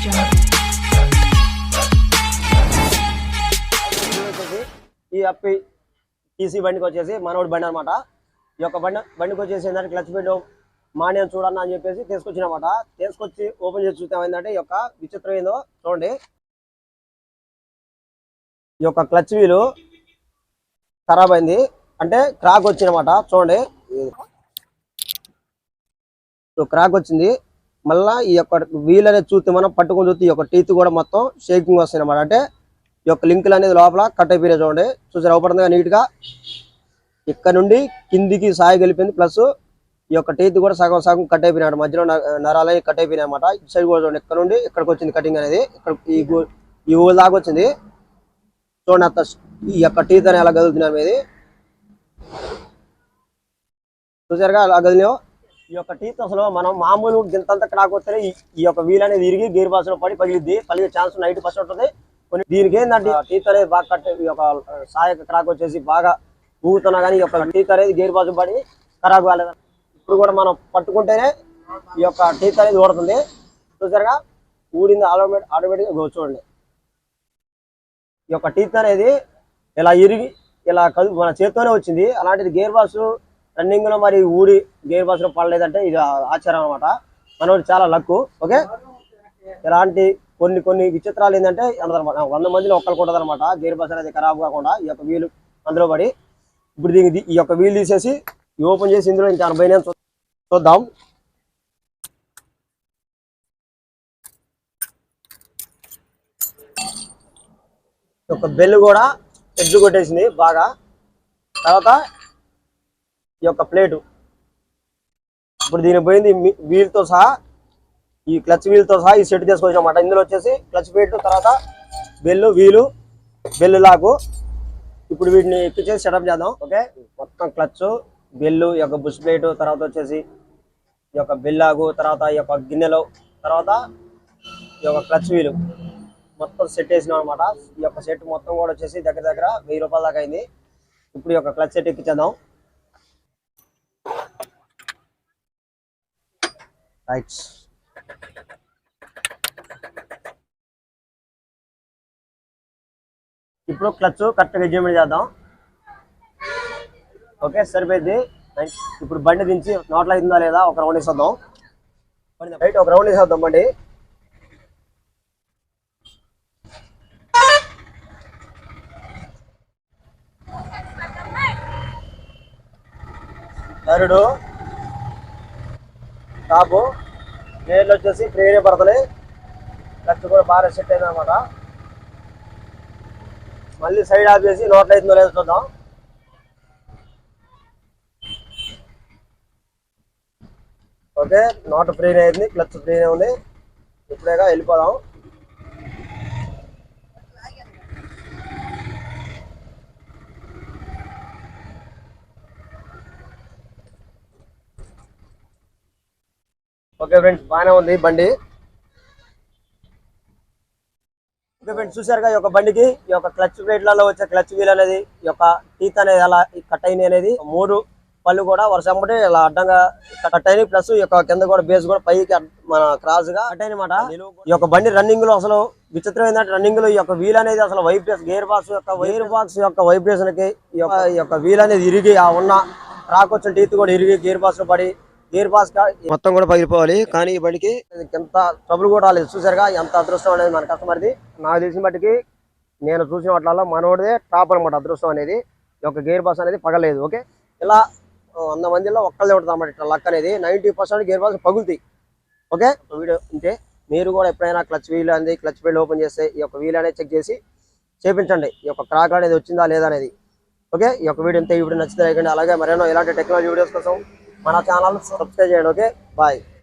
వచ్చేసి ఈ అప్పి టీసీ బండికి వచ్చేసి మనోడి బండి అనమాట ఈ యొక్క బండి బండికి వచ్చేసి ఏంటంటే క్లచ్ పెట్టి మాన్యం చూడన్నా అని చెప్పేసి తీసుకొచ్చినమాట. తీసుకొచ్చి ఓపెన్ చేసి చూద్దాం ఏంటంటే ఈ యొక్క విచిత్రం ఏందో చూడండి. ఈ యొక్క క్లచ్ వీలు ఖరాబ్ అయింది. అంటే క్రాక్ వచ్చిందన్నమాట. చూడండి. క్రాక్ వచ్చింది. మళ్ళా ఈ యొక్క వీల్ అనేది చూస్తే మనం పట్టుకొని చూస్తే ఈ యొక్క టీత్ కూడా మొత్తం షేకింగ్ వస్తుంది అనమాట అంటే ఈ యొక్క లింకులు అనేది లోపల కట్ అయిపోయినా చూడండి. చూసారు? అవపడుతుంది నీట్గా. ఇక్కడ నుండి కిందికి సాయి గెలిపింది. ప్లస్ ఈ యొక్క టీత్ కూడా సగం సగం కట్ అయిపోయినాడు మధ్యలో నరాలని నరాలు కట్ అయిపోయినాయి అనమాట ఇటు సైడ్ కూడా చూడండి. ఇక్కడ నుండి ఇక్కడికి వచ్చింది కటింగ్ అనేది. ఇక్కడ ఈ ఈ ఊళ్ళ దాకా వచ్చింది. చూడండి అంత ఈ యొక్క టీత్ అని ఎలా గదులుతున్నాం ఇది చూసారుగా అలా గదిలేవు ఈ యొక్క టీత్ అసలు మనం మామూలు గింతంత క్రాక్ వస్తే ఈ- యొక్క వీల్ అనేది ఇరిగి గేర్ బాక్స్లో పడి పగిలిద్ది పలిగే ఛాన్స్ నైట్ ఫస్ట్ ఉంటుంది. కొన్ని దీనికి ఏంటంటే టీత్ అనేది బాగా కట్ ఈ యొక్క సాయక క్రాక్ వచ్చేసి బాగా ఊగుతున్నా కానీ ఈ యొక్క టీత్ అనేది గేర్ బాక్స్ పడి ఖరాబ్ కాలేదు? ఇప్పుడు కూడా మనం పట్టుకుంటేనే ఈ యొక్క టీత్ అనేది ఊడుతుంది చూసారుగా? ఊడింది ఆటోమేటిక్ ఆటోమేటిక్గా చూడండి. ఈ యొక్క టీత్ అనేది ఇలా ఇరిగి ఇలా కదు మన చేత్తోనే వచ్చింది. అలాంటిది గేర్ బాక్స్ రన్నింగ్లో మరి ఊడి గేర్ బాక్స్లో పడలేదంటే ఇది ఆచారం అనమాట మనోడు చాలా లక్ ఓకే? ఇలాంటి కొన్ని కొన్ని విచిత్రాలు ఏంటంటే అనమాట వంద మందిలో ఒక్కరికి అనమాట గేర్ బాక్స్ అనేది ఖరాబ్ కాకుండా ఈ యొక్క వీలు అందులో పడి ఇప్పుడు దీనికి ఈ యొక్క వీల్ తీసేసి ఓపెన్ చేసి ఇందులో ఇంకా ఎనభై చూద్దాం. ఈ యొక్క బెల్ కూడా ఎడ్లు కొట్టేసింది బాగా. తర్వాత ఈ యొక్క ప్లేటు. ఇప్పుడు దీనికి పోయింది వీల్తో సహా ఈ క్లచ్ వీల్తో సహా ఈ సెట్ తీసుకొచ్చామన్నమాట. ఇందులో వచ్చేసి క్లచ్ ప్లేట్ తర్వాత బెల్లు వీలు బెల్లు లాగు. ఇప్పుడు వీటిని ఎక్కించేసి సెటప్ చేద్దాం. ఓకే? మొత్తం క్లచ్ బెల్లు ఈ యొక్క బుష్ ప్లేట్ తర్వాత వచ్చేసి ఈ యొక్క బెల్లాగు తర్వాత ఈ యొక్క గిన్నెలు తర్వాత ఈ యొక్క క్లచ్ వీలు. మొత్తం సెట్ వేసినాం అనమాట ఈ యొక్క సెట్ మొత్తం కూడా వచ్చేసి దగ్గర దగ్గర వెయ్యి రూపాయల దాకా అయింది. ఇప్పుడు ఈ యొక్క క్లచ్ సెట్ ఎక్కించేద్దాం రైట్ ఇప్పుడు క్లచ్ కరెక్ట్గా అడ్జస్ట్మెంట్ చేద్దాం. ఓకే సరిపోయింది. ఇప్పుడు బండి దించి నోట్లో అయిందా లేదా ఒక రౌండ్ వేసేద్దాం. రైట్ ఒక రౌండ్ వేసేద్దాం బండి. థర్డ్ టాపు గేర్లు వచ్చేసి ప్రేరే పడతలే ఖర్చు కూడా బాగా సెట్ అయింది అనమాట మళ్ళీ సైడ్ ఆఫ్ చేసి నోట్లో అయిందో లేదో చూద్దాం. ఓకే నోట్ ఫ్రీ అయింది క్లచ్ ఫ్రీ ఉంది ఇప్పుడేగా వెళ్ళిపోదాం. ఓకే ఫ్రెండ్స్ బాగానే ఉంది బండి. ఓకే ఫ్రెండ్స్ చూసారుగా ఈ యొక్క బండికి ఈ యొక్క క్లచ్ ప్లేట్లలో వచ్చే క్లచ్ వీల్ అనేది ఈ యొక్క టీత్ అనేది అలా కట్ అయినాయి అనేది మూడు పళ్ళు కూడా వర్షం పడి ఇలా అడ్డంగా కట్ అయినాయి. ప్లస్ ఈ యొక్క కింద కూడా బేస్ కూడా పైకి మన క్రాస్గా కట్ అయినమాట ఈ యొక్క బండి రన్నింగ్లో అసలు విచిత్రం ఏంటంటే రన్నింగ్లో ఈ యొక్క వీల్ అనేది అసలు వైబ్రేషన్ గేర్ బాక్స్ యొక్క వైర్ బాక్స్ యొక్క వైబ్రేషన్కి ఈ యొక్క వీల్ అనేది ఇరిగి ఆ ఉన్న రాకొచ్చిన వచ్చిన టీత్ కూడా ఇరిగి గేర్ బాక్స్లో పడి గేర్ బాక్స్ మొత్తం కూడా పగిలిపోవాలి. కానీ ఈ బండికి ఎంత ట్రబుల్ కూడా రాలేదు. చూసారుగా ఎంత అదృష్టం అనేది మన కస్టమర్ది నాకు తెలిసిన బట్టికి నేను చూసిన వాటిలో మనోడిదే టాప్ అనమాట అదృష్టం అనేది. ఈ యొక్క గేర్ బాక్స్ అనేది పగలేదు ఓకే? ఇలా వంద మందిలో ఒక్కళ్ళే ఉంటుంది అన్నమాట ఇట్లా లక్ అనేది. నైంటీ పర్సెంట్ గేర్ బాక్స్ పగులుతాయి ఓకే? వీడియో ఉంటే మీరు కూడా ఎప్పుడైనా క్లచ్ వీల్ అనేది క్లచ్ వీల్ ఓపెన్ చేస్తే ఈ యొక్క వీల్ అనేది చెక్ చేసి చేపించండి. ఈ యొక్క క్రాక్ అనేది వచ్చిందా లేదా అనేది ఓకే? ఈ యొక్క వీడియో ఇంతే. వీడియో నచ్చితే అలాగే మరేనో ఇలాంటి టెక్నాలజీ వీడియోస్ కోసం మన ఛానల్ సబ్స్క్రైబ్ చేయండి ఓకే బాయ్